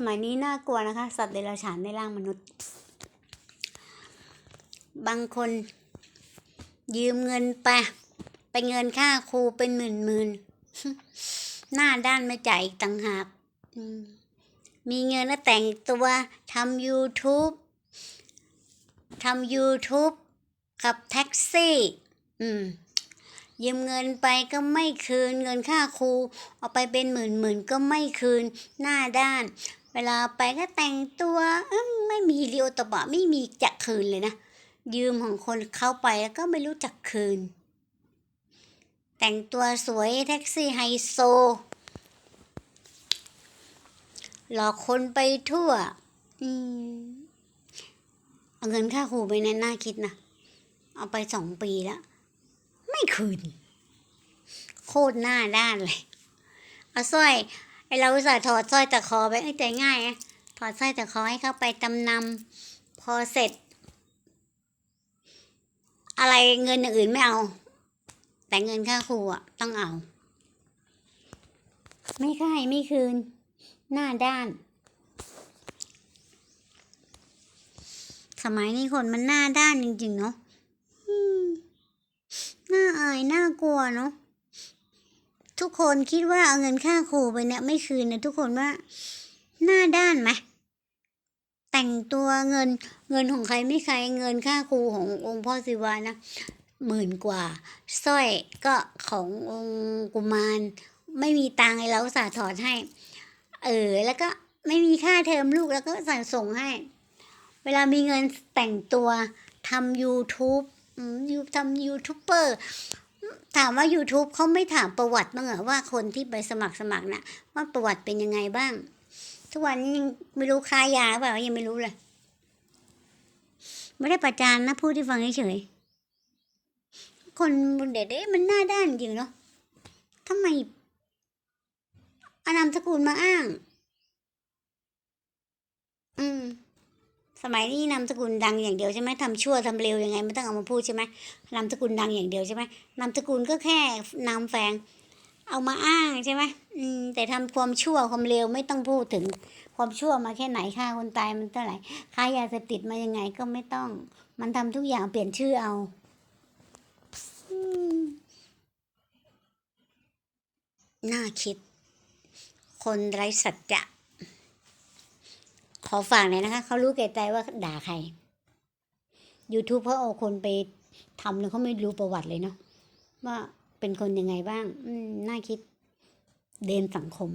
สมัยนี้น่ากลัวนะคะ สัตว์เดรัจฉานในร่างมนุษย์ บางคนยืมเงินไปไปเงินค่าครูเป็นหมื่นหมื่นหน้าด้านไม่จ่ายอีกต่างหากมีเงินแล้วแต่งตัวทำ YouTube ทำ YouTube กับแท็กซี่ อืมยืมเงินไปก็ไม่คืนเงินค่าครู เอาไปเป็นหมื่นหมื่นก็ไม่คืนหน้าด้าน เวลาไปก็แต่งตัวไม่มีเรียวตบะไม่มีจะคืนเลยนะ ยืมของคนเข้าไปแล้วก็ไม่รู้จักคืน แต่งตัวสวยแท็กซี่ไฮโซ หลอกคนไปทั่ว อืมเอาเงินค่าครูไปในน่าคิดนะ เอาไปสองปีแล้ว ไม่คืน โคตรหน้าด้านเลย เอาสร้อย ไอเราอุตส่าห์ถอดสร้อยตะคอไปเอ้ยใจง่ายอะถอดสร้อยตะคอให้เข้าไปจำนำพอเสร็จ อะไรเงินอย่างอื่นไม่เอา แต่เงินค่าครูอะต้องเอา ไม่ค่ายไม่คืน หน้าด้าน สมัยนี้คนมันหน้าด้านจริงๆเนาะน่าอายน่ากลัวเนาะ ทุกคนคิดว่าเอาเงินค่าครูไปเนี่ยไม่คืนนะทุกคนว่าหน้าด้านไหมแต่งตัวเงินเงินของใครไม่ใครเงินค่าครูขององค์พ่อศิวานะหมื่นกว่าสร้อยก็ขององค์กุมาร ไม่มีตังค์ไอ้เราสาถอดให้ เออ แล้วก็ไม่มีค่าเทอมลูกแล้วก็สั่งส่งให้ เวลามีเงินแต่งตัวทำ YouTube ยูทำยูทูบเบอร์ ถามว่า YouTube เขาไม่ถามประวัติบ้างเหรอว่าคนที่ไปสมัครสมัครน่ะ ว่าประวัติเป็นยังไงบ้าง ทุกวันนี้ยังไม่รู้ค้ายาเปล่ายังไม่รู้เลย ไม่ได้ประจานนะพูดที่ฟังเฉยคนเด็กๆมันหน้าด้านจริงเนาะทำไมอานามสกุลมาอ้าง อืม สมัยนี้นามสกุลดังอย่างเดียวใช่ไหมทำชั่วทำเร็วยังไงไม่ต้องเอามาพูดใช่ไหมนามสกุลดังอย่างเดียวใช่ไหมนามสกุลก็แค่นามแฝงเอามาอ้างใช่ไหมอืมแต่ทำความชั่วความเร็วไม่ต้องพูดถึงความชั่วมาแค่ไหนฆ่าคนตายมันเท่าไหร่ค้ายาเสพติดมายังไงก็ไม่ต้อง มันทำทุกอย่างเปลี่ยนชื่อเอาอน่าคิด คนไร้สัจจะ ขอฝากหน่อยนะคะเขารู้แก่ใจว่าด่าใคร YouTube เขาเอาคนไปทำแล้วเขาไม่รู้ประวัติเลยเนาะว่าเป็นคนยังไงบ้าง อืมน่าคิดเดนสังคม